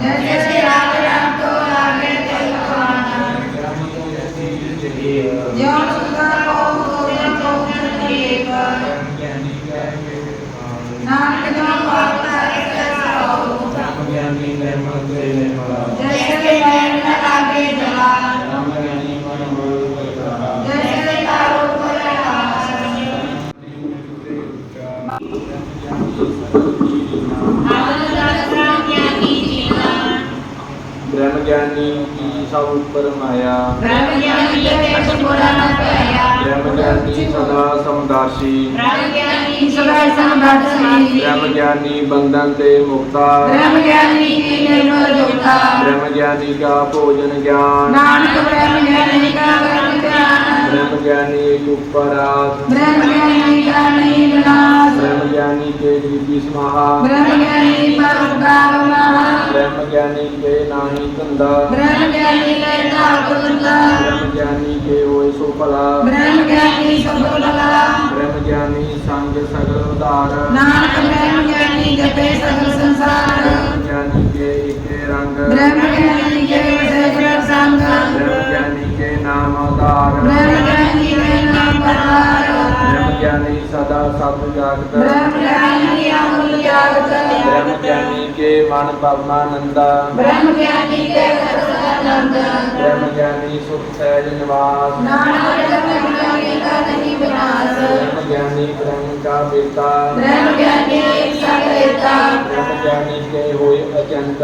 जैसे राम राम तो लागे तिल खाना ज्ञानी को यति जगेव ज्यों सुधा को तो तो देव ब्रह्म ज्ञानी का दृष्ट समान नानक जो पाता ऐसा हो ब्रह्म ज्ञानी निर्मल से निर्मला जैसे बैल न लागे ज्ञानी की सब ऊपर माया ब्रह्म ज्ञानी के पेट बुरा न पाया ब्रह्म ज्ञानी सदा समदासी ब्रह्म ज्ञानी सदा समदर्शी ब्रह्म ज्ञानी बंधन ते मुक्ता ब्रह्म ज्ञानी की निर्मल ज्योता ब्रह्म ज्ञानी का भोजन ज्ञान नानक ब्रह्म ज्ञानी का कर्म ज्ञान ब्रह्म ज्ञानी उपरात ब्रह्म ज्ञानी का नहीं विनाश ब्रह्म ज्ञानी के दीपी समाहा ब्रह्म ਗਿਆਨੀ ਕੇ ਨਾਹੀ ਧੰਦਾ ਬ੍ਰਹਮ ਗਿਆਨੀ ਲੈ ਨਾਮ ਬੰਦਾ ਬ੍ਰਹਮ ਗਿਆਨੀ ਕੇ ਹੋਏ ਸੋ ਭਲਾ ਬ੍ਰਹਮ ਗਿਆਨੀ ਸਭ ਭਲਾ ਬ੍ਰਹਮ ਗਿਆਨੀ ਸੰਗ ਸਗਲ ਉਧਾਰ ਨਾਨਕ ਬ੍ਰਹਮ ਗਿਆਨੀ ਜਪੇ ਸਗਲ ਸੰਸਾਰ ਗਿਆਨੀ ਕੇ ਇਕੇ ਰੰਗ ਬ੍ਰਹਮ ਗਿਆਨੀ ਕੇ ਵਸੇ ਜਗ ਸੰਗ ਬ੍ਰਹਮ ਗਿਆਨੀ ਕੇ ਨਾਮ ਉਧਾਰ ਬ੍ਰਹਮ ਗਿਆਨੀ ਲੈ ਨਾਮ ਪਰਵਾਰ ਬ੍ਰਹਮ ਗਿਆਨੀ ਸਦਾ ਸਭ ਜਾਗਤ ਬ੍ਰਹਮ ਗਿਆਨੀ ਅਮਰ ਜਾਗਤ ਕੇ ਮਨ ਭਾਵਨਾ ਨੰਦਾ ਬ੍ਰਹਮ ਗਿਆਨੀ ਕੇ ਸਰਦਾਨੰਦ ਬ੍ਰਹਮ ਗਿਆਨੀ ਸੁਖ ਸਹਿਜ ਨਿਵਾਸ। ਨਾਨਕ ਬ੍ਰਹਮ ਗਿਆਨੀ ਕਾ ਨਹੀਂ ਵਿਨਾਸ਼। ਬ੍ਰਹਮ ਗਿਆਨੀ ਬ੍ਰਹਮ ਕਾ ਬੇਤਾ ਬ੍ਰਹਮ ਗਿਆਨੀ ਇੱਕ ਸਭ ਬੇਤਾ ਬ੍ਰਹਮ ਗਿਆਨੀ ਕੇ ਹੋਏ ਅਚੰਤ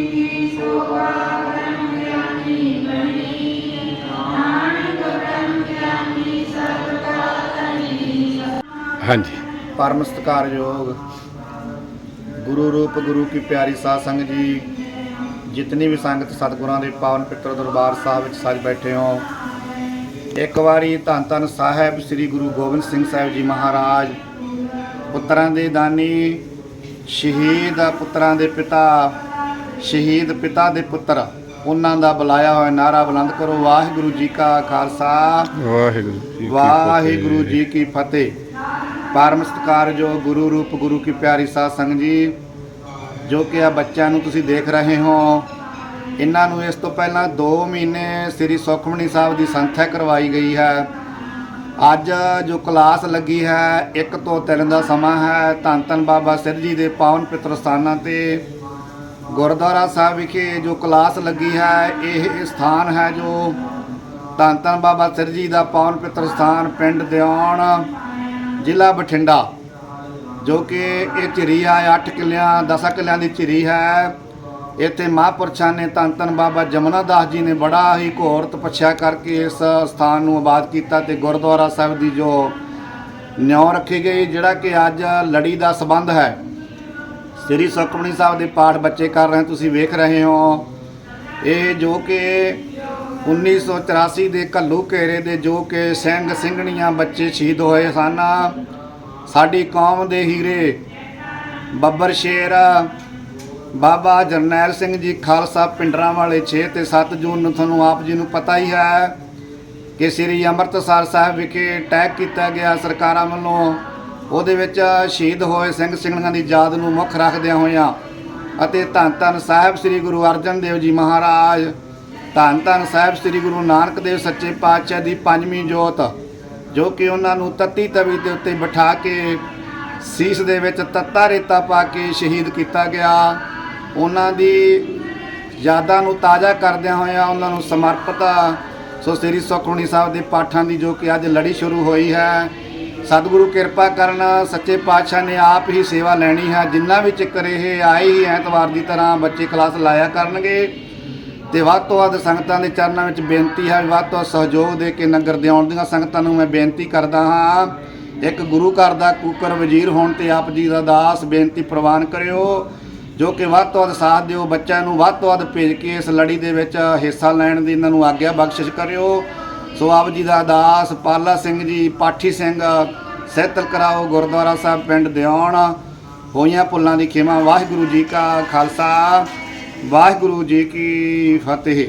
ਹਾਂਜੀ। ਪਰਮ ਸਤਿਕਾਰਯੋਗ ਗੁਰੂ ਰੂਪ ਗੁਰੂ ਕੀ ਪਿਆਰੀ ਸਾਧ ਸੰਗਤ ਜੀ ਜਿਤਨੀ ਵੀ ਸੰਗਤ ਸਤਿਗੁਰਾਂ ਦੇ ਪਾਵਨ ਪਿੱਤਰ ਦਰਬਾਰ ਸਾਹਿਬ ਵਿੱਚ ਸੱਜ ਬੈਠੇ ਹੋ ਇੱਕ ਵਾਰੀ ਧੰਨ ਧੰਨ ਸਾਹਿਬ ਸ੍ਰੀ ਗੁਰੂ ਗੋਬਿੰਦ ਸਿੰਘ ਸਾਹਿਬ ਜੀ ਮਹਾਰਾਜ ਪੁੱਤਰਾਂ ਦੇ ਦਾਨੀ ਸ਼ਹੀਦ ਪੁੱਤਰਾਂ ਦੇ ਪਿਤਾ ਸ਼ਹੀਦ ਪਿਤਾ ਦੇ ਪੁੱਤਰ ਉਹਨਾਂ ਦਾ ਬੁਲਾਇਆ ਹੋਇਆ ਨਾਰਾ ਬੁਲੰਦ ਕਰੋ। ਵਾਹਿਗੁਰੂ ਜੀ ਕਾ ਖਾਲਸਾ। ਵਾਹਿਗੁਰੂ ਜੀ ਕੀ ਵਾਹਿਗੁਰੂ। ਜੀ ਕੀ ਫਤਿਹ। ਪਰਮ ਸਤਿਕਾਰਯੋਗ ਗੁਰੂ ਰੂਪ ਗੁਰੂ ਕੀ ਪਿਆਰੀ ਸਾਧ ਸੰਗਤ ਜੀ, ਜੋ ਕਿ ਆ ਬੱਚਿਆਂ ਨੂੰ ਤੁਸੀਂ ਦੇਖ ਰਹੇ ਹੋ, ਇਹਨਾਂ ਨੂੰ ਇਸ ਤੋਂ ਪਹਿਲਾਂ 2 ਮਹੀਨੇ ਸ੍ਰੀ ਸੁਖਮਨੀ ਸਾਹਿਬ ਦੀ ਸੰਥਿਆ ਕਰਵਾਈ ਗਈ ਹੈ। ਅੱਜ ਜੋ ਕਲਾਸ ਲੱਗੀ ਹੈ 1 ਤੋਂ 3 ਦਾ ਸਮਾਂ ਹੈ। ਧੰਨ ਧੰਨ ਬਾਬਾ ਸਿਰ ਜੀ ਦੇ ਪਾਵਨ ਪਿੱਤਰ ਸਥਾਨਾਂ ਤੇ ਗੁਰਦੁਆਰਾ ਸਾਹਿਬ ਵਿਖੇ ਜੋ ਕਲਾਸ ਲੱਗੀ ਹੈ, ਇਹ ਸਥਾਨ ਹੈ ਜੋ ਧੰਨ ਧੰਨ ਬਾਬਾ ਸਿਰ ਜੀ ਦਾ ਪਾਵਨ ਪਿੱਤਰ ਸਥਾਨ ਪਿੰਡ ਦਿਉਣ ਜ਼ਿਲ੍ਹਾ ਬਠਿੰਡਾ, ਜੋ ਕਿ ਇਹ ਝਿਰੀ ਹੈ 8 ਕਿੱਲਿਆਂ 10 ਕਿੱਲਿਆਂ ਦੀ ਝਿਰੀ ਹੈ। ਇੱਥੇ ਮਹਾਂਪੁਰਸ਼ਾਂ ਨੇ ਧੰਨ ਧੰਨ ਬਾਬਾ ਜਮਨਾ ਦਾਸ ਜੀ ਨੇ ਬੜਾ ਹੀ ਘੋਰ ਤਪੱਸਿਆ ਕਰਕੇ ਇਸ ਸਥਾਨ ਨੂੰ ਆਬਾਦ ਕੀਤਾ ਤੇ ਗੁਰਦੁਆਰਾ ਸਾਹਿਬ ਦੀ ਜੋ ਨਿਉ ਰੱਖੀ ਗਈ, ਜਿਹੜਾ ਕਿ ਅੱਜ ਲੜੀ ਦਾ ਸਬੰਧ ਹੈ। ਸ੍ਰੀ ਸੁਖਮਨੀ ਸਾਹਿਬ ਦੇ ਪਾਠ ਬੱਚੇ ਕਰ ਰਹੇ ਤੁਸੀਂ ਵੇਖ ਰਹੇ ਹੋ। ਇਹ ਜੋ ਕਿ 1984 ਦੇ ਕੱਲੂ ਘੇਰੇ ਦੇ ਜੋ ਕਿ ਸਿੰਘ ਸਿੰਘਣੀਆਂ ਬੱਚੇ ਸ਼ਹੀਦ ਹੋਏ ਸਨ। ਸਾਡੀ ਕੌਮ ਦੇ ਹੀਰੇ ਬੱਬਰ ਸ਼ੇਰ, ਬਾਬਾ ਜਰਨੈਲ ਸਿੰਘ ਜੀ ਖਾਲਸਾ ਪਿੰਡਰਾਂ ਵਾਲੇ 6 ਤੇ 7 ਜੂਨ ਨੂੰ ਤੁਹਾਨੂੰ ਆਪ ਜੀ ਨੂੰ ਪਤਾ ਹੀ ਹੈ ਕਿ ਸ੍ਰੀ ਅੰਮ੍ਰਿਤਸਰ ਸਾਹਿਬ ਵਿਖੇ ਅਟੈਕ ਕੀਤਾ ਗਿਆ ਸਰਕਾਰਾਂ ਵੱਲੋਂ। ਉਹਦੇ ਵਿੱਚ ਸ਼ਹੀਦ ਹੋਏ ਸਿੰਘ ਸਿੰਘਣੀਆਂ ਦੀ ਯਾਦ ਨੂੰ ਮੁੱਖ ਰੱਖਦਿਆਂ ਹੋਇਆਂ ਅਤੇ ਧੰਨ ਧੰਨ ਸਾਹਿਬ ਸ੍ਰੀ ਗੁਰੂ ਅਰਜਨ ਦੇਵ ਜੀ ਮਹਾਰਾਜ ਧੰਨ ਧੰਨ ਸਾਹਿਬ ਸ੍ਰੀ ਗੁਰੂ ਨਾਨਕ ਦੇਵ ਸੱਚੇ ਪਾਤਸ਼ਾਹ ਦੀ ਪੰਜਵੀਂ ਜੋਤ, ਜੋ ਕਿ ਉਹਨਾਂ ਨੂੰ ਤੱਤੀ ਤਵੀ ਦੇ ਉੱਤੇ ਬਿਠਾ ਕੇ ਸੀਸ ਦੇ ਵਿੱਚ ਤੱਤਾ ਰੇਤਾ ਪਾ ਕੇ ਸ਼ਹੀਦ ਕੀਤਾ ਗਿਆ। ਉਹਨਾਂ ਦੀ ਯਾਦਾਂ ਨੂੰ ਤਾਜ਼ਾ ਕਰਦਿਆਂ ਹੋਇਆਂ ਉਹਨਾਂ ਨੂੰ ਸਮਰਪਿਤ ਸੋ ਸ੍ਰੀ ਸੁਖਮਨੀ ਸਾਹਿਬ ਦੇ ਪਾਠਾਂ ਦੀ ਜੋ ਕਿ ਅੱਜ ਲੜੀ ਸ਼ੁਰੂ ਹੋਈ ਹੈ, ਸਤਿਗੁਰੂ ਕਿਰਪਾ ਕਰਨ ਸੱਚੇ ਪਾਤਸ਼ਾਹ ਨੇ ਆਪ ਹੀ ਸੇਵਾ ਲੈਣੀ ਹੈ। ਜਿੰਨਾ ਵੀ ਚੱਕਰ ਇਹ ਆਏ ਹੀ ਐਤਵਾਰ ਦੀ ਤਰ੍ਹਾਂ ਬੱਚੇ ਕਲਾਸ ਲਾਇਆ ਕਰਨਗੇ। ਤੇ ਵੱਧ ਤੋਂ ਵੱਧ ਸੰਗਤਾਂ ਦੇ ਚਰਨਾਂ ਵਿੱਚ ਬੇਨਤੀ ਹੈ, ਵੱਧ ਤੋਂ ਵੱਧ ਸਹਿਯੋਗ ਦੇ ਕੇ ਨਗਰ ਦੇ ਆਉਣ ਦੀਆਂ ਸੰਗਤਾਂ ਨੂੰ ਮੈਂ ਬੇਨਤੀ ਕਰਦਾ ਹਾਂ। ਇੱਕ ਗੁਰੂ ਘਰ ਦਾ ਕੂਕਰ ਵਜ਼ੀਰ ਹੋਣ ਤੇ ਆਪ ਜੀ ਦਾ ਦਾਸ ਬੇਨਤੀ ਪ੍ਰਵਾਨ ਕਰਿਓ, ਜੋ ਕਿ ਵੱਧ ਤੋਂ ਵੱਧ ਸਾਥ ਦਿਓ, ਬੱਚਿਆਂ ਨੂੰ ਵੱਧ ਤੋਂ ਵੱਧ ਭੇਜ ਕੇ ਇਸ ਲੜੀ ਦੇ ਵਿੱਚ ਹਿੱਸਾ ਲੈਣ ਦੀ ਇਹਨਾਂ ਨੂੰ ਆਗਿਆ ਬਖਸ਼ਿਸ਼ ਕਰਿਓ। ਸੋ ਆਪ ਜੀ ਦਾ ਦਾਸ ਪਾਲਾ ਸਿੰਘ ਜੀ, ਪਾਠੀ ਸਿੰਘ, ਸਹਿਤਲ ਕਰਾਓ, ਗੁਰਦੁਆਰਾ ਸਾਹਿਬ ਪਿੰਡ ਦਿਉਣ ਹੋਈਆਂ ਭੁੱਲਾਂ ਦੀ ਖੇਮਾ। ਵਾਹਿਗੁਰੂ ਜੀ ਕਾ ਖਾਲਸਾ। ਵਾਹਿਗੁਰੂ ਜੀ ਕੀ ਫਤਿਹ।